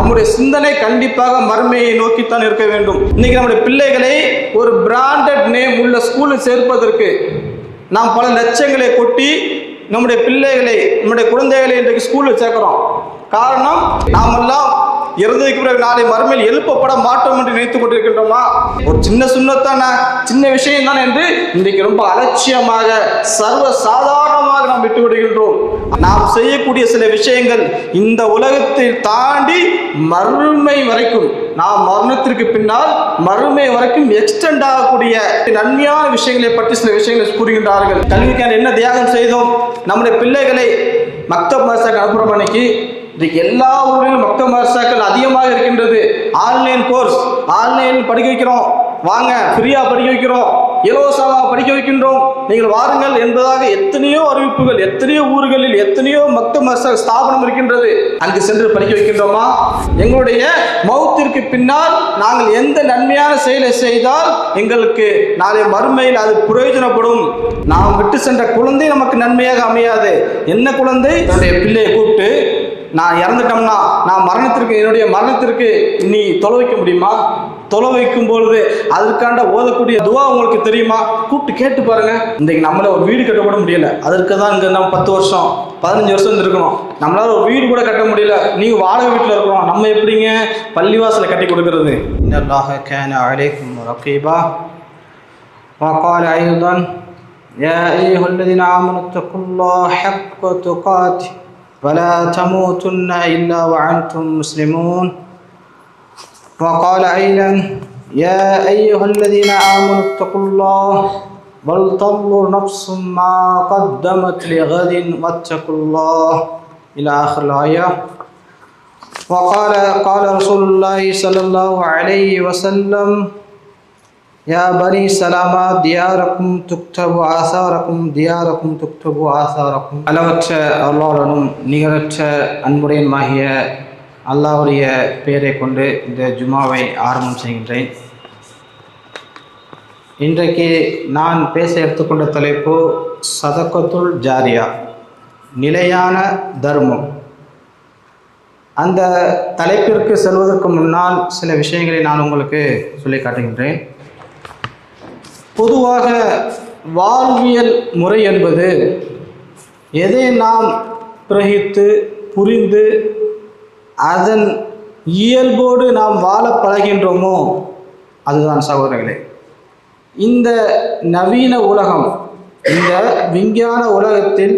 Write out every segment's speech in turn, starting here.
நம்முடைய சிந்தனை கண்டிப்பாக மறுமையை நோக்கித்தான் இருக்க வேண்டும். இன்னைக்கு நம்முடைய பிள்ளைகளை ஒரு பிராண்டட் நேம் உள்ள ஸ்கூலில் சேர்ப்பதற்கு நாம் பல லட்சங்களை கொட்டி நம்முடைய பிள்ளைகளை நம்முடைய குழந்தைகளை இன்றைக்கு ஸ்கூலில் சேர்க்கிறோம். காரணம் நாமெல்லாம் இறந்ததுக்கு பிறகு நாளை மறுமையில் எழுப்பப்பட மாட்டோம் என்று நினைத்துக் கொண்டிருக்கின்றோமா? ஒரு சின்ன சுண்ணத்தான? சின்ன விஷயம் தான் என்று இன்றைக்கு ரொம்ப அலட்சியமாக சர்வ சாதாரணமாக நாம் விட்டு விடுகின்றோம் நாம் செய்யக்கூடிய சில விஷயங்கள் இந்த உலகத்தை தாண்டி மறுமை வரைக்கும் நாம் மரணத்திற்கு பின்னால் மறுமை வரைக்கும் எக்ஸ்டெண்ட் ஆகக்கூடிய நன்மையான விஷயங்களை பற்றி சில விஷயங்களை கூறுகின்றார்கள். கல்விக்கான என்ன தியாகம் செய்தோம்? நம்முடைய பிள்ளைகளை மக்தப் மதரசாக்கு அனுப்புகிற அன்னைக்கு இன்றைக்கு எல்லா ஊரிலும் மக்த மதரசாக்கள் அதிகமாக இருக்கின்றது. ஆன்லைன் கோர்ஸ் ஆன்லைன் படிக்க வைக்கிறோம். வாங்க ஃப்ரீயாக படிக்க வைக்கிறோம். இலவசமாக படிக்க வைக்கின்றோம். நீங்கள் வாருங்கள் என்பதாக எத்தனையோ அறிவிப்புகள் எத்தனையோ ஊர்களில் எத்தனையோ மக்த மதரசா ஸ்தாபனம் இருக்கின்றது. அங்கு சென்று படிக்க வைக்கின்றோமா? எங்களுடைய மௌத்திற்கு பின்னால் நாங்கள் எந்த நன்மையான செயலை செய்தால் எங்களுக்கு நாளை மறுமையில் அது பிரயோஜனப்படும். நாம் விட்டு சென்ற குழந்தை நமக்கு நன்மையாக அமையாது. என்ன குழந்தை? என்னுடைய பிள்ளையை கூப்பிட்டு நான் இறந்துட்டோம்னா நான் மரணத்திற்கு என்னுடைய மரணத்திற்கு நீ தொலை வைக்க முடியுமா தொலை வைக்கும் பொழுது அதற்காண்ட ஓதக்கூடிய துவா உங்களுக்கு தெரியுமா கூப்பிட்டு கேட்டு பாருங்க இன்றைக்கு நம்மள ஒரு வீடு கட்ட கூட முடியல அதற்கு தான் இங்கே நம்ம பத்து வருஷம் பதினஞ்சு வருஷம் இருக்கணும் நம்மளால ஒரு வீடு கூட கட்ட முடியல நீங்க வாடகை வீட்டில் இருக்கிறோம் நம்ம எப்படிங்க பள்ளிவாசலை கட்டி கொடுக்கறது إن الله كان عليكم رقيبا وقال أيضا يا أيها الذين آمنوا اتقوا الله حق تقاته ولا تموتن إلا وأنتم مسلمون. وقال أيضا يا أيها الذين آمنوا اتقوا الله ولتنظر نفس ما قدمت لغد واتقوا الله. إلى آخر الآية. وقال قال رسول الله صلى الله عليه وسلم يا بني سلامة دياركم تكتب آثاركم دياركم تكتب آثاركم அளவற்ற அருளாளனும் நிகரற்ற அன்புடையனுமாகிய அல்லாஹ்வுடைய பெயரை கொண்டு இந்த ஜுமாவை ஆரம்பம் செய்கின்றேன் இன்றைக்கு நான் பேச எடுத்துக்கொண்ட தலைப்பு சதக்கத்துல் ஜாரியா நிலையான தர்மம் அந்த தலைப்பிற்கு செல்வதற்கு முன்னால் சில விஷயங்களை நான் உங்களுக்கு சொல்லி காட்டுகின்றேன் பொதுவாக வாழ்வியல் முறை என்பது எதை நாம் கிரகித்து புரிந்து அதன் இயல்போடு நாம் வாழ பழகின்றோமோ அதுதான் சகோதரர்களே. இந்த நவீன உலகம் இந்த விஞ்ஞான உலகத்தில்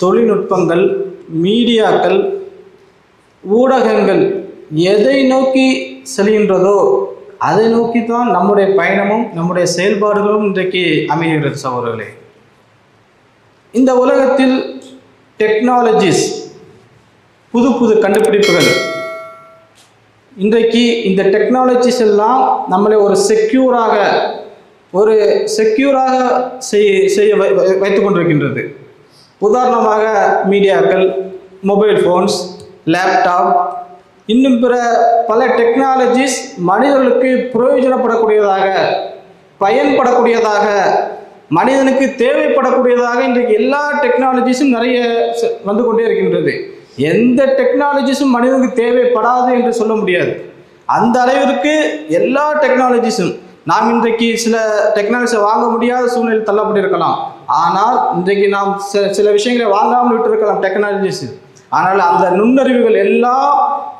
தொழில்நுட்பங்கள் மீடியாக்கள் ஊடகங்கள் எதை நோக்கி செல்கின்றதோ அதை நோக்கி தான் நம்முடைய பயணமும் நம்முடைய செயல்பாடுகளும் இன்றைக்கு அமைகிறது சகோதரர்களே. இந்த உலகத்தில் டெக்னாலஜிஸ் புது புது கண்டுபிடிப்புகள். இன்றைக்கு இந்த டெக்னாலஜிஸ் எல்லாம் நம்மளை ஒரு செக்யூராக ஒரு செக்யூராக செய் செய்ய வை வை- கொண்டிருக்கின்றது. உதாரணமாக மீடியாக்கள் மொபைல் ஃபோன்ஸ் லேப்டாப் இன்னும் பிற பல டெக்னாலஜிஸ் மனிதர்களுக்கு பிரயோஜனப்படக்கூடியதாக பயன்படக்கூடியதாக மனிதனுக்கு தேவைப்படக்கூடியதாக இன்றைக்கு எல்லா டெக்னாலஜிஸும் நிறைய வந்து கொண்டே இருக்கின்றது. எந்த டெக்னாலஜிஸும் மனிதனுக்கு தேவைப்படாது என்று சொல்ல முடியாது. அந்த அளவிற்கு எல்லா டெக்னாலஜிஸும் நாம் இன்றைக்கு சில டெக்னாலஜியை வாங்க முடியாத சூழ்நிலை தள்ளப்பட்டிருக்கலாம். ஆனால் இன்றைக்கு நாம் சில சில விஷயங்களை வாங்காமல் விட்டிருக்கலாம் டெக்னாலஜிஸ் ஆனால் அந்த நுண்ணறிவுகள் எல்லா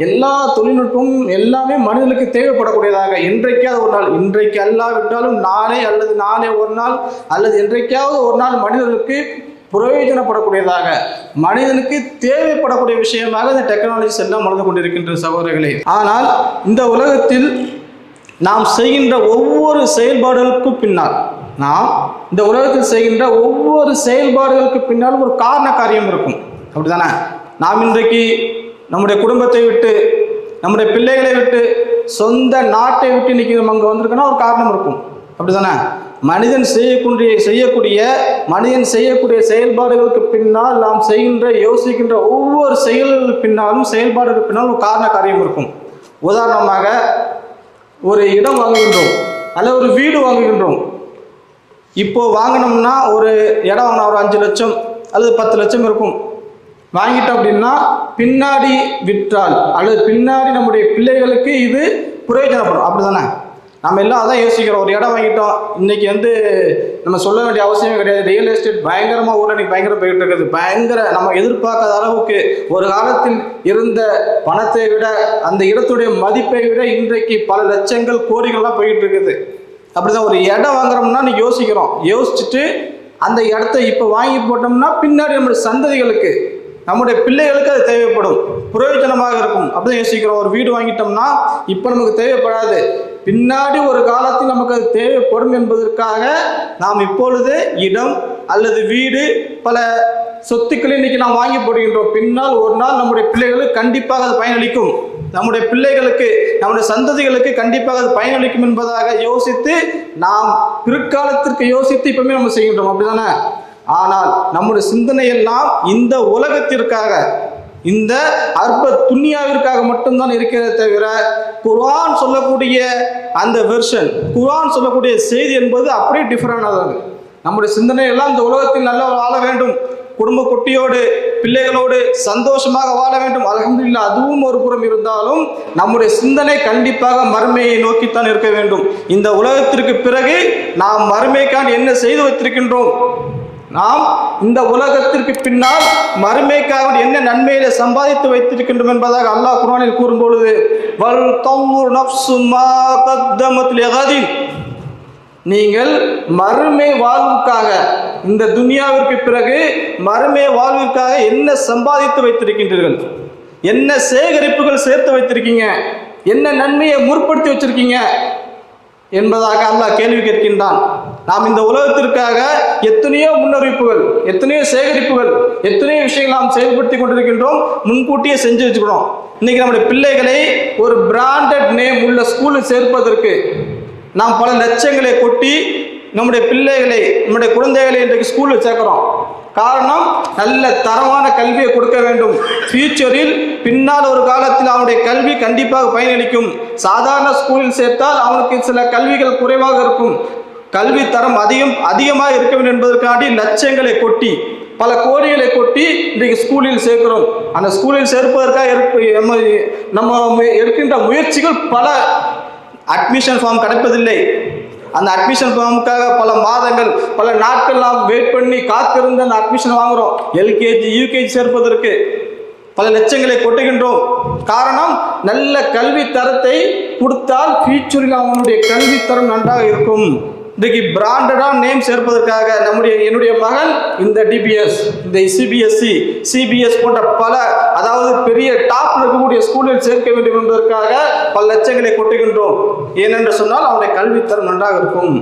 எல்லா தொழில்நுட்பமும் எல்லாமே மனிதனுக்கு தேவைப்படக்கூடியதாக. என்றைக்காவது ஒரு நாள் இன்றைக்கு அல்லாவிட்டாலும் நானே அல்லது நானே ஒரு நாள் அல்லது என்றைக்காவது ஒரு நாள் மனிதர்களுக்கு பிரயோஜனப்படக்கூடியதாக. மனிதனுக்கு தேவைப்படக்கூடிய விஷயமாக இந்த டெக்னாலஜிஸ் எல்லாம் வளர்ந்து கொண்டிருக்கின்ற சகோதரர்களே. ஆனால் இந்த உலகத்தில் நாம் செய்கின்ற ஒவ்வொரு செயல்பாடுகளுக்கும் பின்னால் நாம் இந்த உலகத்தில் செய்கின்ற ஒவ்வொரு செயல்பாடுகளுக்கு பின்னாலும் ஒரு காரண காரியம் இருக்கும். அப்படிதானே நாம் இன்றைக்கு நம்முடைய குடும்பத்தை விட்டு நம்முடைய பிள்ளைகளை விட்டு சொந்த நாட்டை விட்டு இன்றைக்கி நம்ம அங்கே வந்திருக்கோன்னா ஒரு காரணம் இருக்கும். அப்படிதானே மனிதன் செய்யக்கூடிய செய்யக்கூடிய மனிதன் செய்யக்கூடிய செயல்பாடுகளுக்கு பின்னால் நாம் செய்கின்ற யோசிக்கின்ற ஒவ்வொரு செயல்களுக்கு பின்னாலும் செயல்பாடுகளுக்கு பின்னால் ஒரு காரண காரியம் இருக்கும். உதாரணமாக ஒரு இடம் வாங்குகின்றோம் அல்ல ஒரு வீடு வாங்குகின்றோம். இப்போ வாங்கினோம்னா ஒரு இடம் வாங்கினா ஒரு அஞ்சு லட்சம் அல்லது பத்து லட்சம் இருக்கும். வாங்கிட்டோம் அப்படின்னா பின்னாடி விற்றால் அல்லது பின்னாடி நம்முடைய பிள்ளைகளுக்கு இது பிரயோஜனப்படும். அப்படிதானே? நம்ம எல்லாம் அதான் யோசிக்கிறோம். ஒரு இடம் வாங்கிட்டோம். இன்னைக்கு வந்து நம்ம சொல்ல வேண்டிய அவசியமே கிடையாது. ரியல் எஸ்டேட் பயங்கரமாக ஊரில் இன்னைக்கு பயங்கரம் போயிட்டு இருக்குது. பயங்கர நம்ம எதிர்பார்க்காத அளவுக்கு ஒரு காலத்தில் இருந்த பணத்தை விட அந்த இடத்துடைய மதிப்பை விட இன்றைக்கு பல லட்சங்கள் கோடிகள்லாம் போயிட்டு இருக்குது. அப்படிதான் ஒரு இடம் வாங்குறோம்னா நீ யோசிக்கிறோம். யோசிச்சுட்டு அந்த இடத்த இப்போ வாங்கி போட்டோம்னா பின்னாடி நம்முடைய சந்ததிகளுக்கு நம்முடைய பிள்ளைகளுக்கு அது தேவைப்படும். பிரயோஜனமாக இருக்கும். அப்படிதான் யோசிக்கிறோம். ஒரு வீடு வாங்கிட்டோம்னா இப்போ நமக்கு தேவைப்படாது. பின்னாடி ஒரு காலத்தில் நமக்கு அது தேவைப்படும் என்பதற்காக நாம் இப்பொழுது இடம் அல்லது வீடு பல சொத்துக்களை இன்னைக்கு நாம் வாங்கி போடுகின்றோம். பின்னால் ஒரு நாள் நம்முடைய பிள்ளைகளுக்கு கண்டிப்பாக அது பயனளிக்கும். நம்முடைய பிள்ளைகளுக்கு நம்முடைய சந்ததிகளுக்கு கண்டிப்பாக அது பயனளிக்கும் என்பதாக யோசித்து நாம் பிற்காலத்திற்கு யோசித்து இப்பவுமே நம்ம செய்கின்றோம். அப்படிதானே? ஆனால் நம்முடைய சிந்தனை எல்லாம் இந்த உலகத்திற்காக இந்த அற்ப துன்யாவிற்காக மட்டும்தான் இருக்கிறதே தவிர குரான் சொல்லக்கூடிய அந்த வெர்ஷன் குரான் சொல்லக்கூடிய செய்தி என்பது அப்படியே டிஃப்ரெண்டானது நம்முடைய சிந்தனை எல்லாம் இந்த உலகத்தில் நல்லா வாழ வேண்டும். குடும்ப குட்டியோடு பிள்ளைகளோடு சந்தோஷமாக வாழ வேண்டும். அல்ஹம்துலில்லாஹ் அதுவும் ஒரு புறம் இருந்தாலும் நம்முடைய சிந்தனை கண்டிப்பாக மறுமையை நோக்கித்தான் இருக்க வேண்டும். இந்த உலகத்திற்கு பிறகு நாம் மறுமைக்கான் என்ன செய்து வைத்திருக்கின்றோம்? நாம் இந்த உலகத்திற்கு பின்னால் மறுமைக்காக என்ன நன்மையில சம்பாதித்து வைத்திருக்கின்றோம் என்பதாக அல்லாஹ் குரானில் கூறும் பொழுது வல் தம்முர் நீங்கள் மறுமை வாழ்வுக்காக இந்த துனியாவிற்கு பிறகு மறுமை வாழ்விற்காக என்ன சம்பாதித்து வைத்திருக்கின்றீர்கள்? என்ன சேகரிப்புகள் சேர்த்து வைத்திருக்கீங்க? என்ன நன்மையை முற்படுத்தி வச்சிருக்கீங்க? என்பதாக அல்லாஹ் கேள்வி கேட்கின்றான். நாம் இந்த உலகத்திற்காக எத்தனையோ முன்னறிவிப்புகள் எத்தனையோ சேகரிப்புகள் எத்தனையோ விஷயங்கள் நாம் செயல்படுத்தி கொண்டிருக்கின்றோம் முன்கூட்டியே செஞ்சு வச்சுக்கிறோம். இன்னைக்கு நம்முடைய பிள்ளைகளை ஒரு பிராண்டட் நேம் உள்ள ஸ்கூலில் சேர்ப்பதற்கு நாம் பல லட்சங்களை கொட்டி நம்முடைய பிள்ளைகளை நம்முடைய குழந்தைகளை இன்றைக்கு ஸ்கூலில் சேர்க்குறோம். காரணம் நல்ல தரமான கல்வியை கொடுக்க வேண்டும். ஃபியூச்சரில் பின்னால் ஒரு காலத்தில் அவனுடைய கல்வி கண்டிப்பாக பயனளிக்கும். சாதாரண ஸ்கூலில் சேர்த்தால் அவனுக்கு சில கல்விகள் குறைவாக இருக்கும். கல்வி தரம் அதிகம் அதிகமாக இருக்க வேண்டும் என்பதற்காண்டி லட்சங்களை கொட்டி பல கோடிகளை கொட்டி இன்றைக்கு ஸ்கூலில் சேர்க்கிறோம். அந்த ஸ்கூலில் சேர்ப்பதற்காக நம்ம நம்ம மு- எடுக்கின்ற முயற்சிகள் பல. அட்மிஷன் ஃபார்ம் கிடைப்பதில்லை. அந்த அட்மிஷன் ஃபார்முக்காக பல மாதங்கள் பல நாட்கள் நாம் வெயிட் பண்ணி காத்திருந்து அந்த அட்மிஷன் வாங்குகிறோம் எல்கேஜி யூகேஜி சேர்ப்பதற்கு பல லட்சங்களை கொட்டுகின்றோம். காரணம் நல்ல கல்வி தரத்தை கொடுத்தால் ஃபியூச்சரில் அவனுடைய கல்வி தரம் நன்றாக இருக்கும். இன்றைக்கு பிராண்டடாக நேம் சேர்ப்பதற்காக நம்முடைய என்னுடைய மகன் இந்த டிபிஎஸ் இந்த சிபிஎஸ்சி சிபிஎஸ் போன்ற பல அதாவது பெரிய டாப்ல இருக்கக்கூடிய ஸ்கூலில் சேர்க்க வேண்டும் என்பதற்காக பல லட்சங்களை கொட்டுகின்றோம். ஏனென்று சொன்னால் அவனுடைய கல்வித்தரம் நன்றாக இருக்கும்.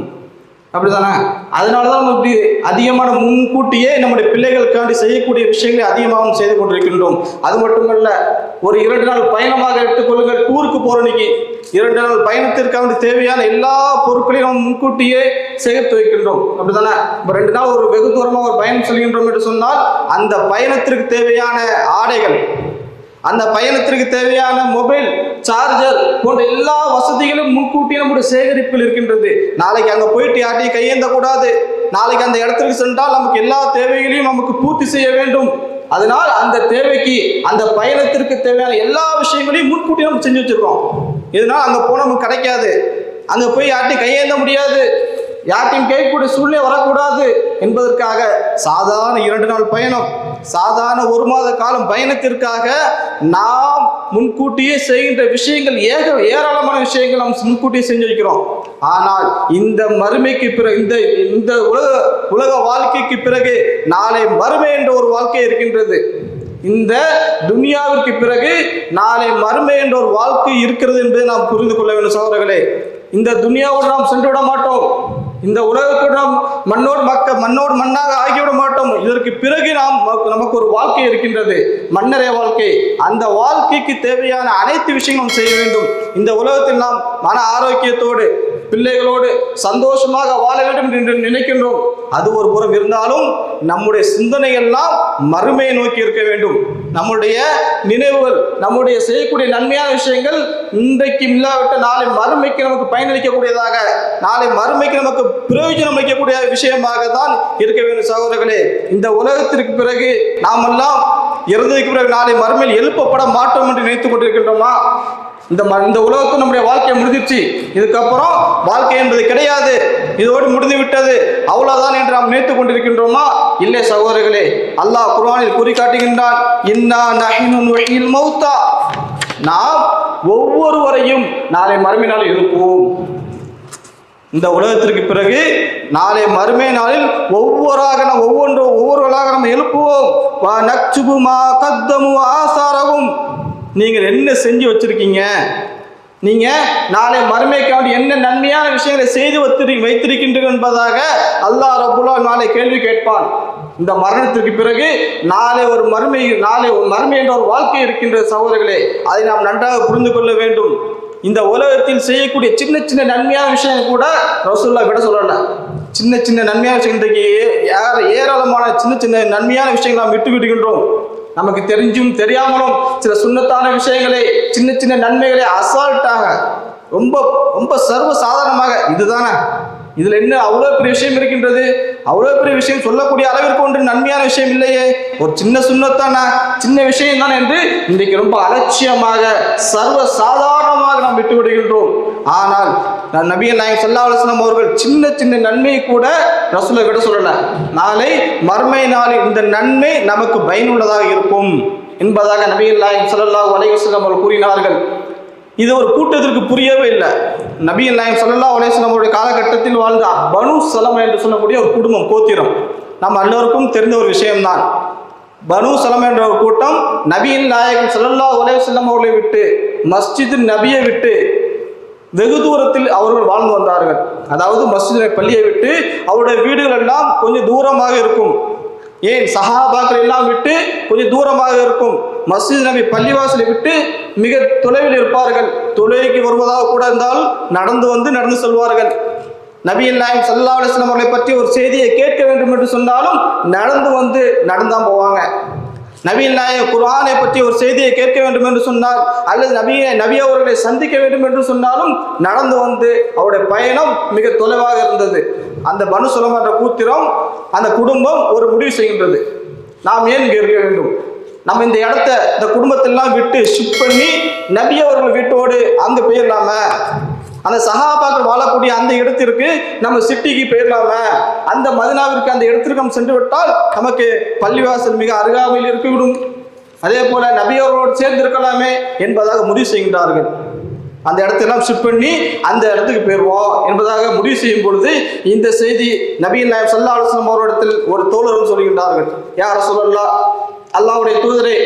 அப்படிதானே? அதனால தான் நம்ம இப்படி அதிகமான முன்கூட்டியே நம்முடைய பிள்ளைகளுக்காண்டி செய்யக்கூடிய விஷயங்களை அதிகமாகவும் செய்து கொண்டிருக்கின்றோம். அது மட்டுமல்ல ஒரு இரண்டு நாள் பயணமாக எடுத்துக்கொள்ளுங்கள் டூருக்கு போகிற இன்னைக்கு. இரண்டு நாள் பயணத்திற்காக தேவையான எல்லா பொருட்களையும் நாம் முன்கூட்டியே சேர்த்து வைக்கின்றோம். அப்படிதானே? இப்போ ரெண்டு நாள் ஒரு வெகு தூரமாக ஒரு பயணம் செல்கின்றோம் என்று சொன்னால் அந்த பயணத்திற்கு தேவையான ஆடைகள் அந்த பயணத்திற்கு தேவையான மொபைல் சார்ஜர் போன்ற எல்லா வசதிகளும் முன்கூட்டியே நம்முடைய சேகரிப்பில் இருக்கின்றது. நாளைக்கு அங்கே போயிட்டு யார்ட்டையும் கையேந்த கூடாது. நாளைக்கு அந்த இடத்திற்கு சென்றால் நமக்கு எல்லா தேவைகளையும் நமக்கு பூர்த்தி செய்ய வேண்டும். அதனால் அந்த தேவைக்கு அந்த பயணத்திற்கு தேவையான எல்லா விஷயங்களையும் முன்கூட்டி நம்ம செஞ்சு வச்சிருக்கோம். இதனால் அங்கே போனால் நமக்கு கிடைக்காது. அங்கே போய் யார்ட்டையும் கையேந்த முடியாது. யார்ட்டையும் கேட்கக்கூடிய சூழ்நிலை வரக்கூடாது என்பதற்காக சாதாரண இரண்டு நாள் பயணம் சாதாரண ஒரு மாத காலம் பயணத்திற்காக நாம் முன்கூட்டியே செய்கின்ற விஷயங்கள் ஏக ஏராளமான விஷயங்கள் நாம் முன்கூட்டியே செஞ்சு வைக்கிறோம். ஆனால் இந்த மறுமைக்கு பிறகு இந்த இந்த உலக உலக வாழ்க்கைக்கு பிறகு நாளை மறுமை என்ற ஒரு வாழ்க்கை இருக்கின்றது. இந்த துனியாவிற்கு பிறகு நாளை மறுமை என்ற ஒரு வாழ்க்கை இருக்கிறது என்பதை நாம் புரிந்து கொள்ள வேண்டும் சகோதரர்களே. இந்த துனியாவோடு நாம் சென்று விட மாட்டோம். இந்த உலகத்தோடு நாம் மண்ணோடு மக்க மண்ணோடு மண்ணாக ஆகிவிட மாட்டோம். இதற்கு பிறகு நாம் நமக்கு- ஒரு வாழ்க்கை இருக்கின்றது. மன்னரே வாழ்க்கை. அந்த வாழ்க்கைக்கு தேவையான அனைத்து விஷயங்களும் செய்ய வேண்டும். இந்த உலகத்தில் நாம் மன ஆரோக்கியத்தோடு பிள்ளைகளோடு சந்தோஷமாக வாழ வேண்டும் என்று நினைக்கின்றோம். அது ஒரு புறம் இருந்தாலும் நம்முடைய சிந்தனை எல்லாம் மறுமையை நோக்கி இருக்க வேண்டும். நம்முடைய நினைவுகள் நம்முடைய செய்யக்கூடிய நன்மையான விஷயங்கள் இன்றைக்கு இல்லாவிட்ட நாளை மறுமைக்கு நமக்கு பயனளிக்கக்கூடியதாக நாளை மறுமைக்கு நமக்கு பிரயோஜனம் வைக்கக்கூடிய விஷயமாக தான் இருக்க வேண்டும் சகோதரர்களே. இந்த உலகத்திற்கு பிறகு நாமெல்லாம் இறந்ததுக்கு பிறகு நாளை மறுமையில் எழுப்பப்பட மாட்டோம் என்று நினைத்துக் கொண்டிருக்கின்றோமா? இந்த ம இந்த உலகத்தில் நம்முடைய வாழ்க்கை முடிஞ்சிருச்சு. இதுக்கப்புறம் வாழ்க்கை என்பது கிடையாது. இதோடு முடிந்து விட்டது அவ்வளவுதான் என்று நாம் நினைத்துக் கொண்டிருக்கின்றோமா? இல்லை சகோதரர்களே அல்லாஹ் குர்ஆனில் குறிக்காட்டுகின்றான் இன்னா நஹினு மௌத்தா. நாம் ஒவ்வொருவரையும் நாளை மறுமையினால் இருப்போம் எழுப்புவோம். இந்த உலகத்திற்கு பிறகு நாளை மறுமை நாளில் ஒவ்வொருவராக நாம் ஒவ்வொன்று ஒவ்வொருவராக நம்ம எழுப்புவோம். வா நச்சுபுமா கத்தமு ஆசாரவும் நீங்கள் என்ன செஞ்சு வச்சிருக்கீங்க? நீங்க நாளை மறுமைக்காண்டி என்ன நன்மையான விஷயங்களை செய்து வைத்திரு வைத்திருக்கின்றீர்கள் என்பதாக அல்லாஹ் ரபுல்லா நாளை கேள்வி கேட்பான். இந்த மரணத்திற்கு பிறகு நாளை ஒரு மறுமை நாளை ஒரு மறுமை என்ற ஒரு வாழ்க்கை இருக்கின்ற சகோதரர்களே அதை நாம் நன்றாக புரிந்து கொள்ள வேண்டும். இந்த உலகத்தில் செய்யக்கூடிய சின்ன சின்ன நன்மையான விஷயம் கூட ரசூல்லா விட சொல்லல. சின்ன சின்ன நன்மையான விஷயம் இன்றைக்கு யார் ஏராளமான சின்ன சின்ன நன்மையான விஷயங்களை நாம் விட்டு விடுகின்றோம். நமக்கு தெரிஞ்சும் தெரியாமலும் சில சுண்ணத்தான விஷயங்களை சின்ன சின்ன நன்மைகளை அசால்ட்டாக ரொம்ப ரொம்ப சர்வ சாதாரணமாக இதுதானே? இதுல என்ன அவ்வளவு பெரிய விஷயம் இருக்கின்றது? அவ்வளவு பெரிய விஷயம் சொல்லக்கூடிய அளவிற்கு ஒன்று நன்மையான விஷயம் இல்லையே. ஒரு சின்ன சுண்ணத்தானா? சின்ன விஷயம் தான் என்று இன்றைக்கு ரொம்ப அலட்சியமாக சர்வ சாதாரணமாக நாம் விட்டு விடுகின்றோம். ஆனால் நான் நபிகள் நாயகம் சல்லா அலுவலம் அவர்கள் சின்ன சின்ன நன்மையை கூட ரசூலை விட சொல்லல. நாளை மர்மை நாளில் இந்த நன்மை நமக்கு பயனுள்ளதாக இருக்கும் என்பதாக நபிகள் நாயகம் ஸல்லல்லாஹு அலைஹி அவர்கள் கூறினார்கள். இது ஒரு கூட்டத்திற்கு புரியவே இல்லை. நபிகள் நாயம் சல்லா அலைஹி காலகட்டத்தில் வாழ்ந்த பனு சலம என்று சொல்லக்கூடிய ஒரு குடும்பம் கோத்திரம். நம்ம எல்லோருக்கும் தெரிந்த ஒரு விஷயம்தான். பனு சலம் என்ற ஒரு கூட்டம் நபியின் நாயகம் ஸல்லல்லாஹு உலேசல்லம் அவர்களை விட்டு மஸ்ஜித் நபியை விட்டு வெகு தூரத்தில் அவர்கள் வாழ்ந்து வந்தார்கள். அதாவது மஸ்ஜித் பள்ளியை விட்டு அவருடைய வீடுகள் எல்லாம் கொஞ்சம் தூரமாக இருக்கும். ஏன் சஹாபாக்கள் எல்லாம் விட்டு கொஞ்சம் தூரமாக இருக்கும்? மஸ்ஜித் நபி பள்ளிவாசலை விட்டு மிக தொலைவில் இருப்பார்கள். தொலைவிக்கு வருவதாக கூட இருந்தால் நடந்து வந்து நடந்து செல்வார்கள். நபிகள் நாயம் சல்லா அலிஸ்லாம் அவர்களை பற்றி ஒரு செய்தியை கேட்க வேண்டும் என்று சொன்னாலும் நடந்து வந்து நடந்தான் போவாங்க. நவீன் நாயகம் குரானை பற்றி ஒரு செய்தியை கேட்க வேண்டும் என்று சொன்னார். அல்லது நபியை நபி அவர்களை சந்திக்க வேண்டும் என்று சொன்னாலும் நடந்து வந்து அவருடைய பயணம் மிக தொலைவாக இருந்தது. அந்த பனு சுலம் கூத்திரம் அந்த குடும்பம் ஒரு முடிவு செய்கின்றது. நாம் ஏன் இங்கே இருக்க வேண்டும்? நம்ம இந்த இடத்த இந்த குடும்பத்தெல்லாம் விட்டு ஷிஃப்ட் பண்ணி நபி அவர்கள் வீட்டோடு அங்கே போயிடலாம அந்த சகாபாக்கள் வாழக்கூடிய அந்த இடத்திற்கு நம்ம சிட்டிக்கு போயிடலாம அந்த மதினாவிற்கு அந்த இடத்திற்கு நம்ம சென்று விட்டால் நமக்கு பள்ளிவாசல் மிக அருகாமையில் இருக்கிவிடும் அதே போல நபி அவர்களோடு சேர்ந்து இருக்கலாமே என்பதாக முடிவு செய்கின்றார்கள். அந்த இடத்தெல்லாம் ஷிஃப்ட் பண்ணி அந்த இடத்துக்கு போயிடுவோம் என்பதாக முடிவு செய்யும் பொழுது இந்த செய்தி நபியின் நாயம் சல்லா அலுவலம் அவரிடத்தில் ஒரு தோழரும் சொல்கின்றார்கள். யார் சொல்லல்லா அல்லாவுடைய தூதரே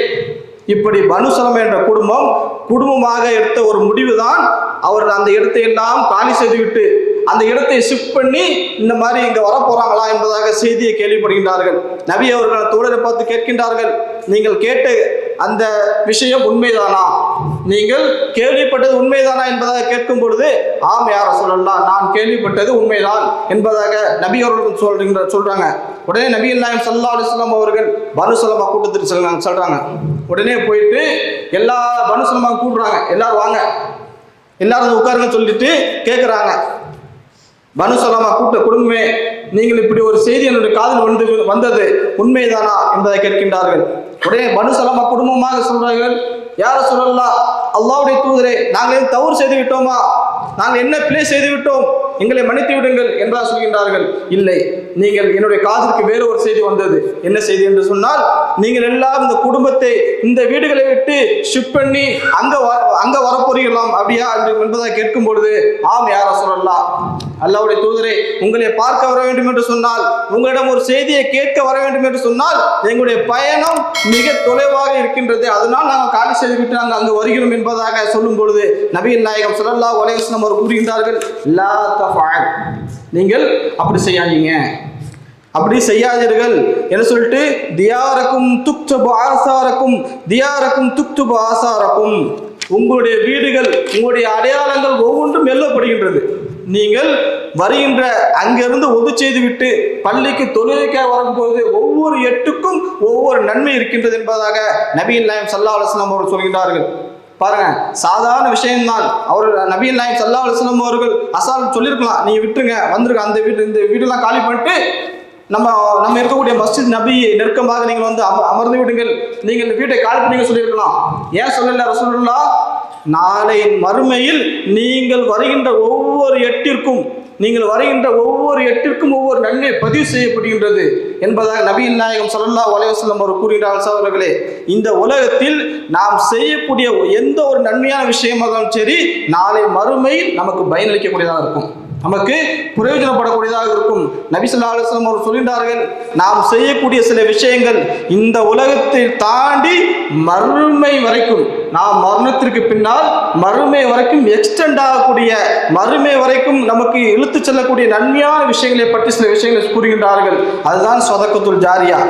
இப்படி பனுசலம் என்ற குடும்பம் குடும்பமாக எடுத்த ஒரு முடிவு தான் அவர் அந்த இடத்தை எல்லாம் காலி செய்துவிட்டு அந்த இடத்தை ஷிஃப்ட் பண்ணி இந்த மாதிரி இங்க வரப்போறாங்களா என்பதாக செய்தியை கேள்விப்படுகின்றார்கள். நபி அவர்கள் தோழரை பார்த்து கேட்கின்றார்கள் நீங்கள் கேட்ட அந்த விஷயம் உண்மைதானா? நீங்கள் கேள்விப்பட்டது உண்மைதானா? என்பதாக கேட்கும் பொழுது ஆம் யார சொல்லலாம் நான் கேள்விப்பட்டது உண்மைதான் என்பதாக நபி அவர்கள் சொல்றீங்க சொல்றாங்க. உடனே நபி நாயம் சல்லா அலுவலாம் அவர்கள் பனுசலமா கூட்டத்திற்கு சொல்றாங்க சொல்றாங்க. உடனே போயிட்டு எல்லா பனுசலமா கூப்பிடுறாங்க எல்லாரும் வாங்க. எல்லாரும் உட்காருங்கன்னு உட்காருங்க சொல்லிட்டு கேட்குறாங்க பனு சலமா கூட்ட குடும்பமே நீங்கள் இப்படி ஒரு செய்தி என்னுடைய காதல் வந்து வந்தது உண்மைதானா என்பதை கேட்கின்றார்கள். உடனே பனு சலமா குடும்பமாக சொல்றார்கள். யார சொல்லலாம் அல்லாவுடைய தூதரே நாங்கள் ஏன் தவறு செய்து விட்டோமா? நாங்கள் என்ன பிழை செய்து விட்டோம்? எங்களை மன்னித்து விடுங்கள் என்றால் சொல்கின்றார்கள். இல்லை நீங்கள் என்னுடைய காதிற்கு வேறு ஒரு செய்தி வந்தது. என்ன செய்தி என்று சொன்னால் நீங்கள் எல்லாம் இந்த குடும்பத்தை இந்த வீடுகளை விட்டு ஷிஃப்ட் பண்ணி அங்க வ- அங்க வரப்போறீங்களாம் அப்படியா? என்று கேட்கும் பொழுது ஆம் யார சொல்லலாம் அல்லாவுடைய தூதரே உங்களை பார்க்க வர வேண்டும் என்று சொன்னால் உங்களிடம் ஒரு செய்தியை கேட்க வர வேண்டும் என்று சொன்னால் எங்களுடைய பயணம் மிக தொலைவாக இருக்கின்றது. அதனால் நாங்கள் காலி செய்துவிட்டு நாங்கள் அங்கு வருகிறோம் என்பதாக சொல்லும் பொழுது நபியின் நாயகம் ஸல்லல்லாஹு அலைஹி அவர் கூறுகின்றார்கள் லா தஃஅல். நீங்கள் அப்படி செய்யாதீங்க. அப்படி செய்யாதீர்கள் என்ன சொல்லிட்டு தியாரக்கும் துக்துபு ஆசாரக்கும் தியாரக்கும் துக்துபு ஆசாரக்கும். உங்களுடைய வீடுகள் உங்களுடைய அடையாளங்கள் ஒவ்வொன்றும் எழுதப்படுகின்றது நீங்கள் வருகின்ற அங்கிருந்து ஒது செய்து விட்டு பள்ளிக்கு தொழுகைக்க வரும்போது ஒவ்வொரு எட்டுக்கும் ஒவ்வொரு நன்மை இருக்கின்றது என்பதாக நபியின் நாயம் சல்லா அலுவலாம் அவர்கள் சொல்கிறார்கள் பாருங்க சாதாரண விஷயம்தான். அவர் நபீன் நாயம் சல்லா அலுவலம் அவர்கள் அசால் சொல்லியிருக்கலாம். நீங்க விட்டுருங்க வந்துருங்க. அந்த வீடு இந்த வீடெல்லாம் காலி பண்ணிட்டு நம்ம நம்ம இருக்கக்கூடிய மஸ்ஜித் நபி நெருக்கமாக நீங்கள் வந்து அம- அமர்ந்து விடுங்கள். நீங்கள் வீட்டை கால் பண்ணி சொல்லியிருக்கலாம். ஏன் சொல்லல ரசூலுல்லா நாளை மறுமையில் நீங்கள் வருகின்ற ஒவ்வொரு எட்டிற்கும் நீங்கள் வருகின்ற ஒவ்வொரு எட்டிற்கும் ஒவ்வொரு நன்மை பதிவு செய்யப்படுகின்றது என்பதாக நபியின் நாயகம் ஸல்லல்லாஹு அலைஹி அவர் கூறுகிறார் சகோதரர்களே இந்த உலகத்தில் நாம் செய்யக்கூடிய எந்த ஒரு நன்மையான விஷயமாக இருந்தாலும் சரி நாளை மறுமையில் நமக்கு பயனளிக்கக்கூடியதாக இருக்கும். நமக்கு பிரயோஜனப்படக்கூடியதாக இருக்கும். நபி அலுவலம் அவர் சொல்கின்றார்கள் நாம் செய்யக்கூடிய சில விஷயங்கள் இந்த உலகத்தை தாண்டி மறுமை வரைக்கும் நாம் மரணத்திற்கு பின்னால் மறுமை வரைக்கும் எக்ஸ்டெண்ட் ஆகக்கூடிய மறுமை வரைக்கும் நமக்கு இழுத்து செல்லக்கூடிய நன்மையான விஷயங்களை பற்றி சில விஷயங்களை கூறுகின்றார்கள். அதுதான் சொதக்கத்துள் ஜாரியா.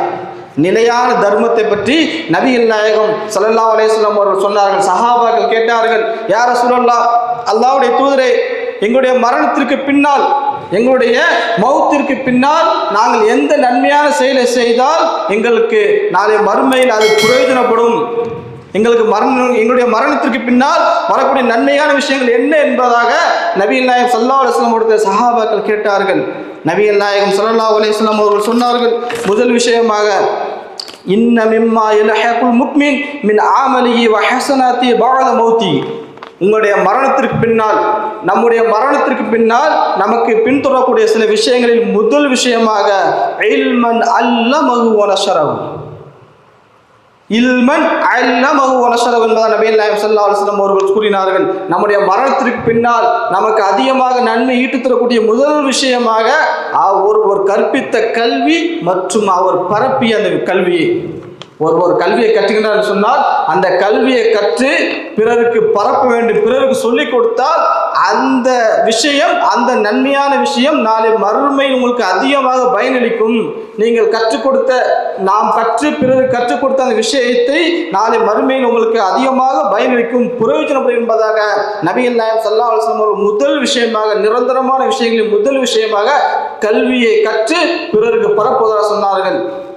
நிலையான தர்மத்தை பற்றி நபிகள் நாயகம் ஸல்லல்லாஹு அலேஸ்லாம் அவர்கள் சொன்னார்கள் சஹாபாக்கள் கேட்டார்கள் யார சொல்லலாம் அல்லாவுடைய தூதரே எங்களுடைய மரணத்திற்கு பின்னால் எங்களுடைய மௌத்திற்கு பின்னால் நாங்கள் எந்த நன்மையான செயலை செய்தால் எங்களுக்கு நாளை மறுமையில் அது பிரயோஜனப்படும். எங்களுக்கு மரணம் எங்களுடைய மரணத்திற்கு பின்னால் வரக்கூடிய நன்மையான விஷயங்கள் என்ன என்பதாக நபிகள் நாயகம் சல்லா அலுவலமுடைய சஹாபாக்கள் கேட்டார்கள். நபிகள் நாயகம் சல்லா அலுவலம் அவர்கள் சொன்னார்கள் முதல் விஷயமாக இன்ன மிம்மா இலஹகுல் முக்மின் மின் ஆமலிஹி வ ஹஸனாத்தி மௌத்தி. உங்களுடைய மரணத்திற்கு பின்னால் நம்முடைய மரணத்திற்கு பின்னால் நமக்கு பின்தொடரக்கூடிய சில விஷயங்களில் முதல் விஷயமாக இல்மன் அல்லமஹு வ நஷரஹு. இல்மன் அல்லமஹு வ நஷரஹு என்பதாக நபிகள் நாயகம் ஸல்லல்லாஹு அவர்கள் கூறினார்கள். நம்முடைய மரணத்திற்கு பின்னால் நமக்கு அதிகமாக நன்மை ஈட்டுத் தரக்கூடிய முதல் விஷயமாக ஒருவர் கற்பித்த கல்வி மற்றும் அவர் பரப்பிய அந்த கல்வியை. ஒரு ஒரு கல்வியை கற்றுகின்றார் சொன்னால் அந்த கல்வியை கற்று பிறருக்கு பரப்ப வேண்டும் பிறருக்கு சொல்லிக் கொடுத்தால் அந்த விஷயம் அந்த நன்மையான விஷயம் நாளை மறுமையில் உங்களுக்கு அதிகமாக பயனளிக்கும். நீங்கள் கற்றுக் கொடுத்த நாம் கற்று பிறருக்கு கற்றுக் கொடுத்த அந்த விஷயத்தை நாளை மறுமையில் உங்களுக்கு அதிகமாக பயனளிக்கும். பிரயோஜனப்படும் என்பதாக நபிகள் நாயம் சல்லா அலுவலம் ஒரு முதல் விஷயமாக நிரந்தரமான விஷயங்களின் முதல் விஷயமாக கல்வியை கற்று பிறருக்கு பரப்புவதாக சொன்னார்கள்.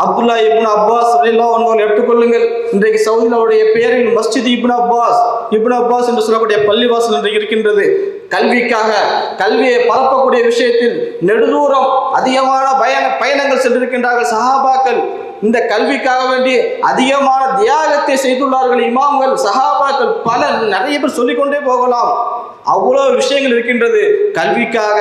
அப்துல்லா இப்னு அப்பாஸ் ரலியல்லாஹு அன்ஹு எடுத்துக்கொள்ளுங்கள். இன்றைக்கு சவுதியில் அவருடைய பெயரில் மஸ்ஜித் இப்னு அப்பாஸ் இப்னு அப்பாஸ் என்று சொல்லக்கூடிய பள்ளிவாசல் இன்றைக்கு இருக்கின்றது. கல்விக்காக கல்வியை பரப்பக்கூடிய விஷயத்தில் நெடுதூரம் அதிகமான பயண பயணங்கள் சென்றிருக்கின்றார்கள் சஹாபாக்கள். இந்த கல்விக்காக வேண்டி அதிகமான தியாகத்தை செய்துள்ளார்கள் இமாம்கள் சஹாபாக்கள். பல நிறைய பேர் சொல்லிக்கொண்டே போகலாம். அவ்வளோ விஷயங்கள் இருக்கின்றது. கல்விக்காக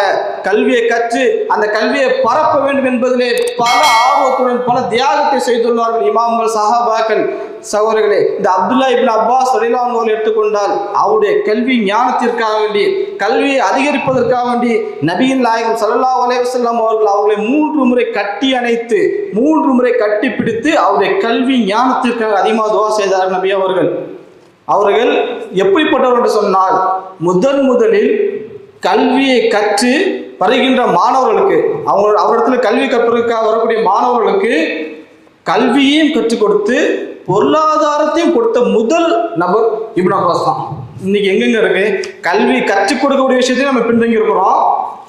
கல்வியை கற்று அந்த கல்வியை பரப்ப வேண்டும் என்பதிலே பல ஆர்வத்துடன் பல தியாகத்தை செய்துள்ளார்கள் இமாம்கள் சஹாபாக்கள் சகோதரர்களே. இந்த அப்துல்லா இபின் அப்பாஸ் ரலியல்லாஹு அவர்கள் எடுத்துக்கொண்டால் அவருடைய கல்வி ஞானத்திற்காக வேண்டி கல்வியை அதிகரிப்பதற்காக வேண்டி நபியின் நாயகம் சல்லா அலேவசல்லாம் அவர்கள் அவர்களை மூன்று முறை கட்டி அணைத்து மூன்று முறை கட்டி பிடித்து அவருடைய கல்வி ஞானத்திற்காக அதிகமாக துவா செய்தார் நபி அவர்கள். அவர்கள் எப்படிப்பட்டவர் என்று சொன்னால் முதன் முதலில் கல்வியை கற்று வருகின்ற மாணவர்களுக்கு அவங்க அவரிடத்துல கல்வி கற்பதற்காக வரக்கூடிய மாணவர்களுக்கு கல்வியையும் கற்றுக் கொடுத்து பொருளாதாரத்தையும் கொடுத்த முதல் நபர் இப்னு அப்பாஸ் தான். இன்னைக்கு எங்கெங்க இருக்கு? கல்வி கற்றுக் கொடுக்கக்கூடிய விஷயத்தையும் நம்ம பின்தங்கி இருக்கிறோம்.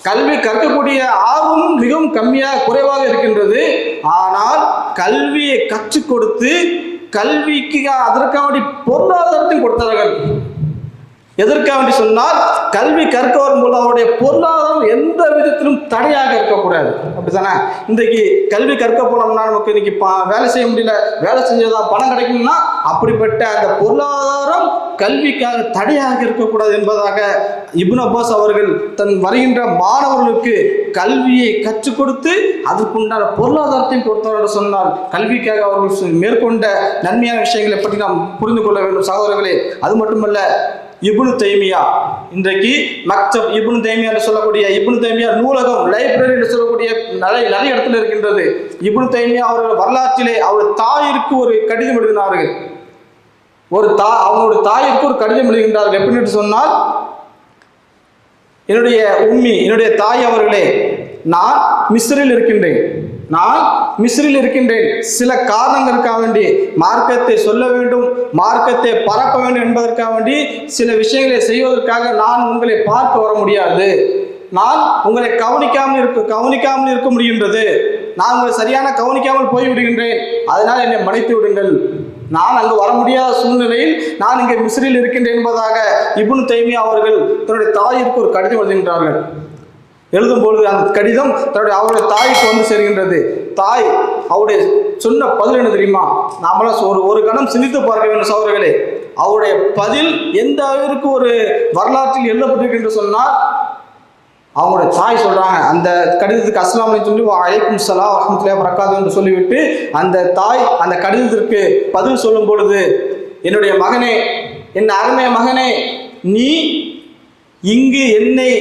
கல்வி கற்கக்கூடிய ஆர்வம் மிகவும் கம்மியாக குறைவாக இருக்கின்றது. ஆனால் கல்வியை கற்றுக் கொடுத்து கல்விக்கு அதற்காக வேண்டி பொருளாதாரத்தையும் கொடுத்தார்கள். எதற்காக என்று சொன்னால் கல்வி கற்க வரும்போது அவருடைய பொருளாதாரம் எந்த விதத்திலும் தடையாக இருக்கக்கூடாது. அப்படித்தானே? இன்றைக்கு கல்வி கற்க போனோம்னா நமக்கு இன்னைக்கு வேலை செய்ய முடியல வேலை செஞ்சதான் பணம் கிடைக்கும்னா அப்படிப்பட்ட அந்த பொருளாதாரம் கல்விக்காக தடையாக இருக்கக்கூடாது என்பதாக இபுன் அப்பாஸ் அவர்கள் தன் வருகின்ற மாணவர்களுக்கு கல்வியை கற்றுக் கொடுத்து அதற்குண்டான பொருளாதாரத்தையும் கொடுத்தவர் என்று சொன்னால் கல்விக்காக அவர்கள் மேற்கொண்ட நன்மையான விஷயங்களை பற்றி நாம் புரிந்து கொள்ள வேண்டும். சகோதரர்களே அது மட்டுமல்ல இபுனு தைமியா. இன்றைக்கு மக்தப் இபுனு தைமியா என்று சொல்லக்கூடிய இபுனு தைமியா நூலகம் லைப்ரரி என்று சொல்லக்கூடிய நிறைய நிறைய இடத்துல இருக்கின்றது. இபுனு தைமியா அவர்கள் வரலாற்றிலே அவர் தாயிற்கு ஒரு கடிதம் எழுதினார்கள். ஒரு தா அவங்களோட தாயிற்கு ஒரு கடிதம் எழுதுகின்றார்கள். எப்படின்னு சொன்னால் என்னுடைய உம்மி என்னுடைய தாய் அவர்களே நான் மிஸ்ரில் இருக்கின்றேன். நான் மிஸ்ரில் இருக்கின்றேன். சில காரணங்களுக்காக வேண்டி மார்க்கத்தை சொல்ல வேண்டும் மார்க்கத்தை பரப்ப வேண்டும் என்பதற்காக வேண்டி சில விஷயங்களை செய்வதற்காக நான் உங்களை பார்க்க வர முடியாது. நான் உங்களை கவனிக்காமல் இருக்க கவனிக்காமல் இருக்க முடிகின்றது. நான் உங்களை சரியான கவனிக்காமல் போய் விடுகின்றேன் அதனால் என்னை மன்னித்து விடுங்கள். நான் அங்கு வர முடியாத சூழ்நிலையில் நான் இங்கே மிஸ்ரில் இருக்கின்றேன் என்பதாக இபுன் தைமியா அவர்கள் தன்னுடைய தாயிற்கு ஒரு கடிதம் எழுதுகின்றார்கள். எழுதும்பொழுது அந்த கடிதம் தன்னுடைய அவருடைய தாய்க்கு வந்து சேர்கின்றது. தாய் அவருடைய சொன்ன பதில் என்ன தெரியுமா? நாமெல்லாம் ஒரு ஒரு கணம் சிந்தித்து பார்க்க வேண்டும் சகோதரர்களே. அவருடைய பதில் எந்த அளவிற்கு ஒரு வரலாற்றில் எழுதப்பட்டிருக்கு என்று சொன்னால் அவங்களுடைய தாய் சொல்றாங்க அந்த கடிதத்துக்கு அஸ்லாம் சொல்லி அழைக்கும் சலா வரமத்துலையா வரக்காது என்று சொல்லிவிட்டு அந்த தாய் அந்த கடிதத்திற்கு பதில் சொல்லும் பொழுது என்னுடைய மகனே என் அருமைய மகனே நீ இங்கு என்னை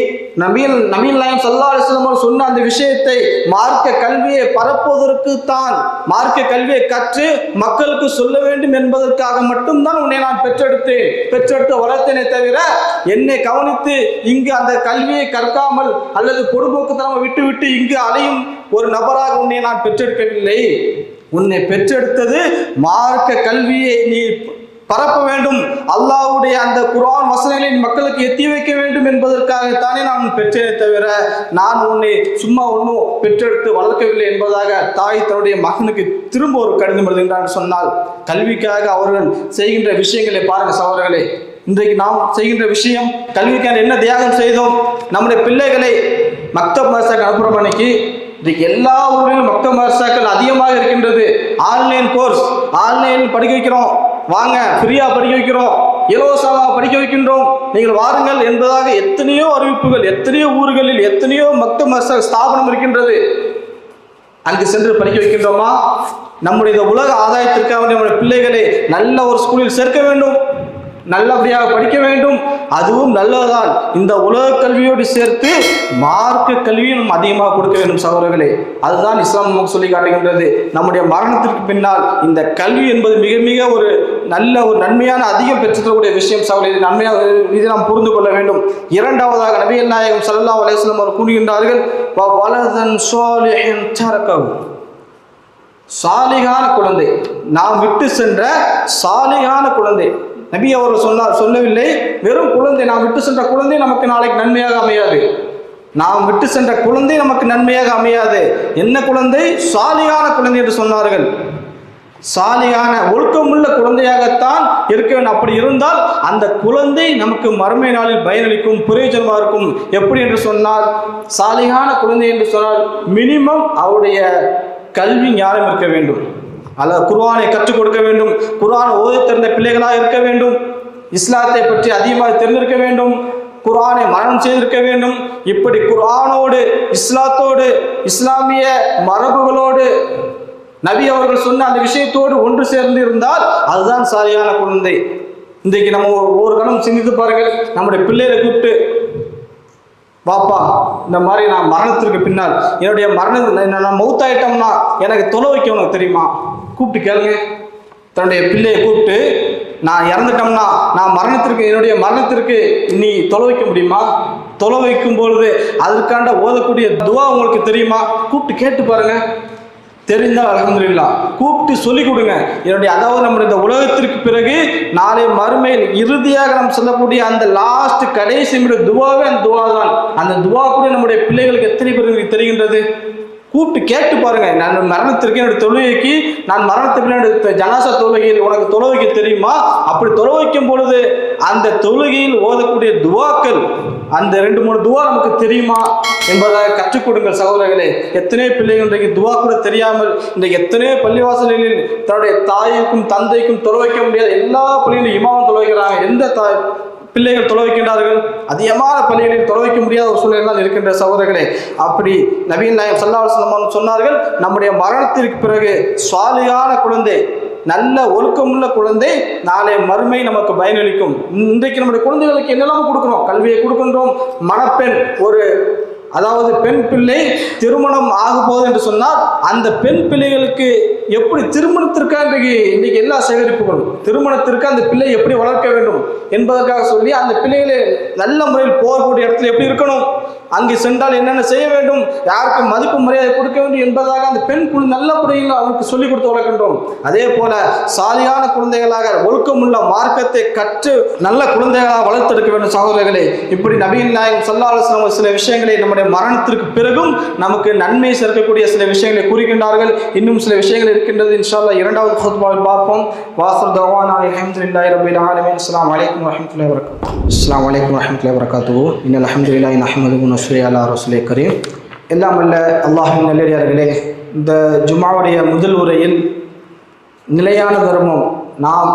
நபியல் நபியல் நாயம் சல்லா அலிஸ்லாம் சொன்ன அந்த விஷயத்தை மார்க்க கல்வியை பரப்புவதற்கு தான் மார்க்க கல்வியை கற்று மக்களுக்கு சொல்ல வேண்டும் என்பதற்காக மட்டும்தான் உன்னை நான் பெற்றெடுத்தேன். பெற்றெடுத்து வளர்த்தேனே தவிர என்னை கவனித்து இங்கு அந்த கல்வியை கற்காமல் அல்லது பொடுபோக்குத்தனமாக விட்டுவிட்டு இங்கு அலையும் ஒரு நபராக உன்னை நான் பெற்றெடுக்கவில்லை. உன்னை பெற்றெடுத்தது மார்க்க கல்வியை நீ பரப்ப வேண்டும். அல்லாவுடைய அந்த குரான் வசனங்களை மக்களுக்கு எத்தி வைக்க வேண்டும் என்பதற்காகத்தானே நான் பெற்றேனே தவிர நான் உன்னை சும்மா ஒன்றும் பெற்றெடுத்து வளர்க்கவில்லை என்பதாக தாய் தன்னுடைய மகனுக்கு திரும்ப ஒரு கடிதம் எழுதுகின்றார் சொன்னால் கல்விக்காக அவர்கள் செய்கின்ற விஷயங்களை பாருங்க சகோதரர்களே. இன்றைக்கு நாம் செய்கின்ற விஷயம் கல்விக்காக என்ன தியாகம் செய்தோம்? நம்முடைய பிள்ளைகளை மக்தப் மதரசாக்கு அனுப்புகிறோம் அன்னைக்கு. இன்றைக்கு எல்லா ஊரிலும் மக்தப் மதரசாக்கள் அதிகமாக இருக்கின்றது. ஆன்லைன் கோர்ஸ் ஆன்லைனில் படிக்க வைக்கிறோம். வாங்க ஃப்ரீயா படிக்க வைக்கிறோம். இலவசமாக படிக்க வைக்கின்றோம். நீங்கள் வாருங்கள் என்பதாக எத்தனையோ அறிவிப்புகள் எத்தனையோ ஊர்களில் எத்தனையோ மக்த மச ஸ்தாபனம் இருக்கின்றது. அங்கு சென்று படிக்க வைக்கின்றோமா? நம்முடைய உலக ஆதாயத்திற்காக நம்முடைய பிள்ளைகளை நல்ல ஒரு ஸ்கூலில் சேர்க்க வேண்டும். நல்லபடியாக படிக்க வேண்டும். அதுவும் நல்லதுதான். இந்த உலக கல்வியோடு சேர்த்து மார்க்க கல்வியும் நம்ம அதிகமாக கொடுக்க வேண்டும் சகோதரர்களே. அதுதான் இஸ்லாம் நமக்கு சொல்லி காட்டுகின்றது. நம்முடைய மரணத்திற்கு பின்னால் இந்த கல்வி என்பது மிக மிக ஒரு நல்ல ஒரு நன்மையான அதிகம் பெற்றுத்தரக்கூடிய விஷயம் சகோதரி நன்மையாக இதை நாம் புரிந்து கொள்ள வேண்டும். இரண்டாவதாக நபிகள் நாயகம் சல்லா அலைஹி அவர் கூறுகின்றார்கள் வலதன் ஸாலிஹன் தரக்கஹு." சாலிகான குழந்தை. நாம் விட்டு சென்ற சாலிகான குழந்தை. நபி அவர் சொன்னார் சொல்லவில்லை. வெறும் குழந்தை நாம் விட்டு சென்ற குழந்தை நமக்கு நாளைக்கு நன்மையாக அமையாது. நாம் விட்டு சென்ற குழந்தை நமக்கு நன்மையாக அமையாது. என்ன குழந்தை? சாலியான குழந்தை என்று சொன்னார்கள். சாலியான ஒழுக்கமுள்ள குழந்தையாகத்தான் இருக்க வேண்டும் அப்படி இருந்தால் அந்த குழந்தை நமக்கு மறுமை நாளில் பயனளிக்கும் பிரயோஜனமாக இருக்கும். எப்படி என்று சொன்னால் சாலியான குழந்தை என்று சொன்னால் மினிமம் அவருடைய கல்வி ஞானம் இருக்க வேண்டும். அல்ல குர்ஆனை கற்றுக் கொடுக்க வேண்டும். குர்ஆன் ஓதி தெரிந்த பிள்ளைகளாக இருக்க வேண்டும். இஸ்லாத்தை பற்றி அதிகமாக தெரிந்திருக்க வேண்டும். குர்ஆனை மரணம் செய்திருக்க வேண்டும். இப்படி குர்ஆனோடு இஸ்லாத்தோடு இஸ்லாமிய மரபுகளோடு நபி அவர்கள் சொன்ன அந்த விஷயத்தோடு ஒன்று சேர்ந்து இருந்தால் அதுதான் சரியான குழந்தை. இன்றைக்கு நம்ம ஒரு- ஒரு கணம் சிந்தித்து பாருங்கள். நம்முடைய பிள்ளைகளை கூப்பிட்டு வாப்பா இந்த மாதிரி நான் மரணத்திற்கு பின்னால் என்னுடைய மரணம் நான் நான் மௌத்தாயிட்டோம்னா எனக்கு தொலை வைக்க உனக்கு தெரியுமா? கூப்பிட்டு கேளுங்க. தன்னுடைய பிள்ளையை கூப்பிட்டு நான் இறந்துட்டோம்னா நான் மரணத்திற்கு என்னுடைய மரணத்திற்கு நீ தொலை வைக்க முடியுமா? தொலை வைக்கும் பொழுது அதற்காண்ட ஓதக்கூடிய துவா உங்களுக்கு தெரியுமா? கூப்பிட்டு கேட்டு பாருங்க. தெரிந்தால் அலமதுல்லா கூப்பிட்டு சொல்லிக் கொடுங்க. என்னுடைய அதாவது நம்முடைய இந்த உலகத்திற்கு பிறகு நாளை மறுமையில் இறுதியாக நாம் சொல்லக்கூடிய அந்த லாஸ்ட் கடைசி நம்முடைய துவாவே அந்த துவா தான் அந்த துவா கூட நம்முடைய பிள்ளைகளுக்கு எத்தனை பேருக்கு தெரிகின்றது? கூப்பிட்டு கேட்டு பாருங்க. நான் மரணத்திற்கு என்னுடைய தொழுகைக்கு நான் மரணத்துக்கு என்னுடைய ஜனாசா தொழுகையில் உனக்கு தொழுகைக்கு தெரியுமா? அப்படி தொலை வைக்கும் பொழுது அந்த தொழுகையில் ஓதக்கூடிய துவாக்கள் அந்த ரெண்டு மூணு துவா நமக்கு தெரியுமா? என்பதாக கற்றுக் கொடுங்கள் சகோதரர்களே. எத்தனையோ பிள்ளைகள் இன்றைக்கு துவா கூட தெரியாமல் இன்றைக்கு எத்தனையோ பள்ளிவாசல்களில் தன்னுடைய தாய்க்கும் தந்தைக்கும் தொலை வைக்க முடியாத எல்லா பிள்ளைகளும் இமாவும் தொலை வைக்கிறாங்க எந்த தாய்? பிள்ளைகள் தொலை அதிகமான பள்ளிகளில் தொலை முடியாத ஒரு சூழ்நிலை இருக்கின்ற சகோதரர்களே அப்படி நவீன் நாயம் சல்லாஹ் சொன்னார்கள் நம்முடைய மரணத்திற்கு பிறகு சுவாலியான குழந்தை நல்ல ஒழுக்கமுள்ள குழந்தை நாளை மறுமை நமக்கு பயனளிக்கும். இன்றைக்கு நம்முடைய குழந்தைகளுக்கு என்னெல்லாம் கொடுக்குறோம்? கல்வியை கொடுக்கின்றோம். மணப்பெண் ஒரு அதாவது பெண் பிள்ளை திருமணம் ஆக போகுது என்று சொன்னால் அந்த பெண் பிள்ளைகளுக்கு எப்படி திருமணத்திற்காக இன்றைக்கு இன்றைக்கு எல்லா சேகரிப்புகளும் திருமணத்திற்கு அந்த பிள்ளை எப்படி வளர்க்க வேண்டும் என்பதற்காக சொல்லி அந்த பிள்ளைகளை நல்ல முறையில் போகக்கூடிய இடத்துல எப்படி இருக்கணும்? அங்கே சென்றால் என்னென்ன செய்ய வேண்டும்? யாருக்கு மதிப்பு மரியாதை கொடுக்க வேண்டும் என்பதாக அந்த பெண் குழு நல்ல முறையில் அவருக்கு சொல்லிக் கொடுத்து வளர்க்கின்றோம். அதே போல சாலியான குழந்தைகளாக ஒழுக்கமுள்ள மார்க்கத்தை கற்று நல்ல குழந்தைகளாக வளர்த்தெடுக்க வேண்டும் சகோதரர்களே. இப்படி நபியின் நாயகம் சல்லாஹ் சில விஷயங்களை நம்முடைய மரணத்திற்கு பிறகும் நமக்கு நன்மை சேர்க்கக்கூடிய சில விஷயங்களை கூறுகின்றார்கள். இன்னும் சில விஷயங்கள் இருக்கின்றது. இன்ஷால்லா இரண்டாவது ஹுத்பாவில் பார்ப்போம். வாசல் தவான் அலமதுல்லாஹி ரபில் ஆலமீன். அஸ்ஸலாமு அலைக்கும் வரஹ்மத்துல்லாஹி வபரகாத்துஹு. அஸ்ஸலாமு அலைக்கும் வரஹ்மத்துல்லாஹி வபரகாத்துஹு. இன்னல் ஹம்துலில்லாஹி நஹ்மதுஹு முஸ்லி அல்லா ரசுலே கரீம். எல்லாம் அல்ல அல்லாஹின் நல்லடியார்களே இந்த ஜுமாவுடைய முதல் உரையில் நிலையான தர்மம் நாம்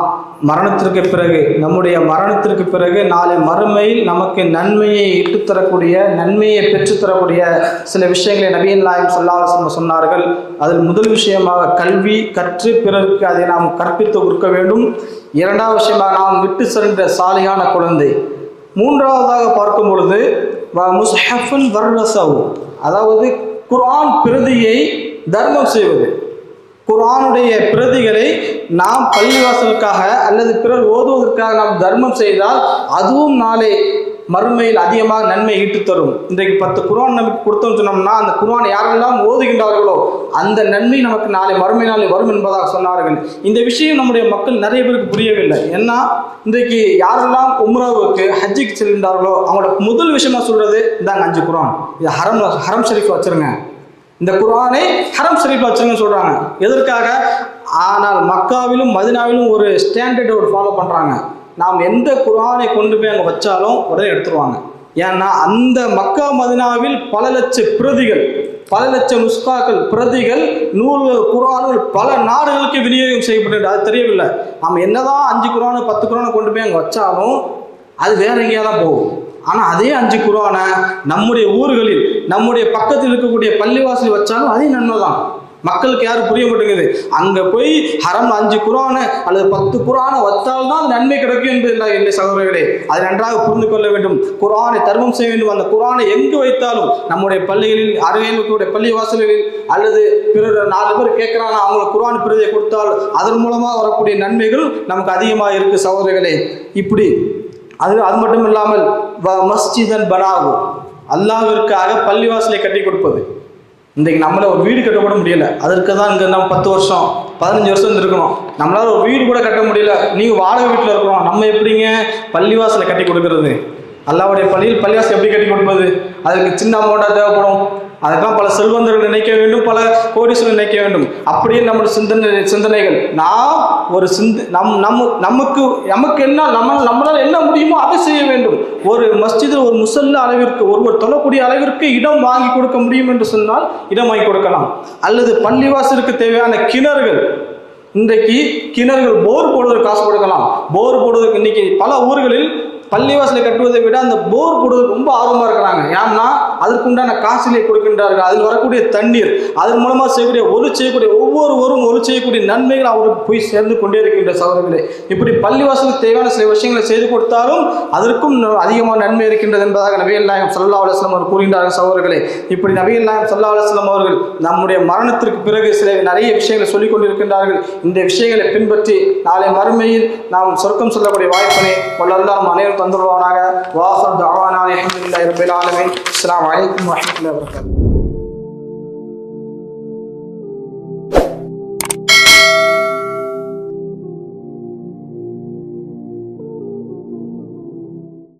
மரணத்திற்கு பிறகு நம்முடைய மரணத்திற்கு பிறகு நாளை மறுமையில் நமக்கு நன்மையை இட்டுத்தரக்கூடிய நன்மையை பெற்றுத்தரக்கூடிய சில விஷயங்களை நபியன் நாயம் சொல்லாத சொன்னார்கள். அதில் முதல் விஷயமாக கல்வி கற்று பிறருக்கு அதை நாம் கற்பித்து கொடுக்க வேண்டும். இரண்டாவது விஷயமாக நாம் விட்டு சென்ற சாலையான குழந்தை. மூன்றாவதாக பார்க்கும் பொழுது முஸ்ஹஃபுன் வர்ரசவு அதாவது குர்ஆன் பிரதியை தர்மம் செய்வது. குரானுடைய பிரதிகளை நாம் பள்ளிவாசலுக்காக அல்லது பிறர் ஓதுவதற்காக நாம் தர்மம் செய்தால் அதுவும் நாளை மறுமையில் அதிகமாக நன்மை ஈட்டு தரும். இன்றைக்கு பத்து குரான் நமக்கு கொடுத்தோம்னு சொன்னோம்னா அந்த குரான் யாரெல்லாம் ஓதுகின்றார்களோ அந்த நன்மை நமக்கு நாளை மறுமை நாளை வரும் என்பதாக சொன்னார்கள். இந்த விஷயம் நம்முடைய மக்கள் நிறைய பேருக்கு புரியவில்லை. ஏன்னா இன்றைக்கு யாரெல்லாம் உம்ராவுக்கு ஹஜ்ஜிக்கு செல்கின்றார்களோ அவங்களோட முதல் விஷயமா சொல்றது இந்தாங்க அஞ்சு குரான். இது ஹரம் ஹரம் ஷெரீஃப் வச்சிருங்க. இந்த குரானை ஹரம் ஷரீஃப்ல வச்சுருங்கன்னு சொல்கிறாங்க எதற்காக? ஆனால் மக்காவிலும் மதினாவிலும் ஒரு ஸ்டாண்டர்டை ஒரு ஃபாலோ பண்ணுறாங்க நாம் எந்த குரானை கொண்டு போய் அங்கே வச்சாலும் உடனே எடுத்துருவாங்க. ஏன்னா அந்த மக்கா மதினாவில் பல லட்ச பிரதிகள் பல லட்சம் முஸ்காக்கள் பிரதிகள் நூல்கள் குரான்கள் பல நாடுகளுக்கு விநியோகம் செய்யப்பட்டு அது தெரியவில்லை. நம்ம என்னதான் அஞ்சு குரானு பத்து குரானை கொண்டு போய் அங்கே வச்சாலும் அது வேற எங்கேயா தான் போகும். ஆனால் அதே அஞ்சு குரானை நம்முடைய ஊர்களில் நம்முடைய பக்கத்தில் இருக்கக்கூடிய பள்ளிவாசல் வச்சாலும் அதே நன்மை தான் மக்களுக்கு யாரும் புரிய மாட்டேங்குது. அங்கே போய் ஹரம் அஞ்சு குரானை அல்லது பத்து குரானை வச்சால்தான் அது நன்மை கிடைக்கும் என்பது இல்லை இல்லை சகோதரர்களே அதை நன்றாக புரிந்து கொள்ள வேண்டும். குரானை தர்மம் செய்ய வேண்டும். அந்த குரானை எங்கு வைத்தாலும் நம்முடைய பள்ளிகளில் அருகையில் இருக்கக்கூடிய பள்ளி வாசல்களில் அல்லது பிறர் நாலு பேர் கேட்குறாங்க அவங்களுக்கு குரான் பிரதியை கொடுத்தால் அதன் மூலமாக வரக்கூடிய நன்மைகள் நமக்கு அதிகமாக இருக்குது சகோதரர்களே. இப்படி அது அது மட்டும் இல்லாமல் வ- மஸ்ஜிதன் பனாகு அல்லாஹ்விற்காக பள்ளிவாசலை கட்டி கொடுப்பது. இன்றைக்கு நம்மள ஒரு வீடு கட்ட கூட முடியல. அதற்கு தான் இங்கே நம்ம பத்து வருஷம் பதினஞ்சு வருஷம் இருந்திருக்கணும். நம்மளால ஒரு வீடு கூட கட்ட முடியல. நீங்கள் வாடகை வீட்டில் இருக்கிறோம் நம்ம எப்படிங்க பள்ளிவாசலை கட்டி கொடுக்கறது? அல்லாவுடைய பள்ளியில் பள்ளிவாசல் எப்படி கட்டி கொடுப்பது? அதுக்கு சின்ன அமௌண்ட்டாக தேவைப்படும். அதுதான் பல செல்வந்தர்கள் நினைக்க வேண்டும் பல கோடீஸ்வரர் நினைக்க வேண்டும். அப்படியே நம்முடைய சிந்தனை சிந்தனைகள். நாம் ஒரு சிந்த நம் நம்ம நமக்கு நமக்கு என்ன நம்ம நம்மளால் என்ன முடியுமோ அதை செய்ய வேண்டும். ஒரு மஸ்ஜிது ஒரு முசல்ல அளவிற்கு ஒருவர் தொழக்கூடிய அளவிற்கு இடம் வாங்கி கொடுக்க முடியும் என்று சொன்னால் இடம் வாங்கி கொடுக்கலாம். அல்லது பள்ளிவாசலுக்கு தேவையான கிணறுகள். இன்றைக்கு கிணறுகள் போர் போடுவதற்கு காசு கொடுக்கலாம். போர் போடுவதற்கு இன்னைக்கு பல ஊர்களில் பள்ளிவாசலை கட்டுவதை விட அந்த போர் போடுவதற்கு ரொம்ப ஆர்வமாக இருக்கிறாங்க. ஏன்னா அதற்குண்டான காசிலே கொடுக்கின்றார்கள். அதில் வரக்கூடிய தண்ணீர் அதன் மூலமாக செய்யக்கூடிய ஒரு செய்யக்கூடிய ஒவ்வொருவரும் ஒரு செய்யக்கூடிய நன்மைகள் அவருக்கு போய் சேர்ந்து கொண்டே இருக்கின்ற சகோதரர்களே. இப்படி பள்ளிவாசலுக்கு தேவையான சில விஷயங்களை செய்து கொடுத்தாலும் அதற்கும் அதிகமான நன்மை இருக்கின்றது என்பதாக நபிகள் நாயகம் சல்லா அலுவலம் அவர் கூறுகின்றார்கள் சகோதரர்களே. இப்படி நபிகள் நாயகம் சல்லா அலுவலம் அவர்கள் நம்முடைய மரணத்திற்கு பிறகு சில நிறைய விஷயங்களை சொல்லிக் கொண்டிருக்கின்றார்கள். இந்த விஷயங்களை பின்பற்றி நாளை மறுமையில் நாம் சொர்க்கம் சொல்லக்கூடிய வாய்ப்பினை வல்லல்லாம் அனைவரும் தந்துடுவானாக. வாசல் தாவானா அலமதுல்லாஹி ரபில் இஸ்லாம் عليكم ورحمة الله وبركاته.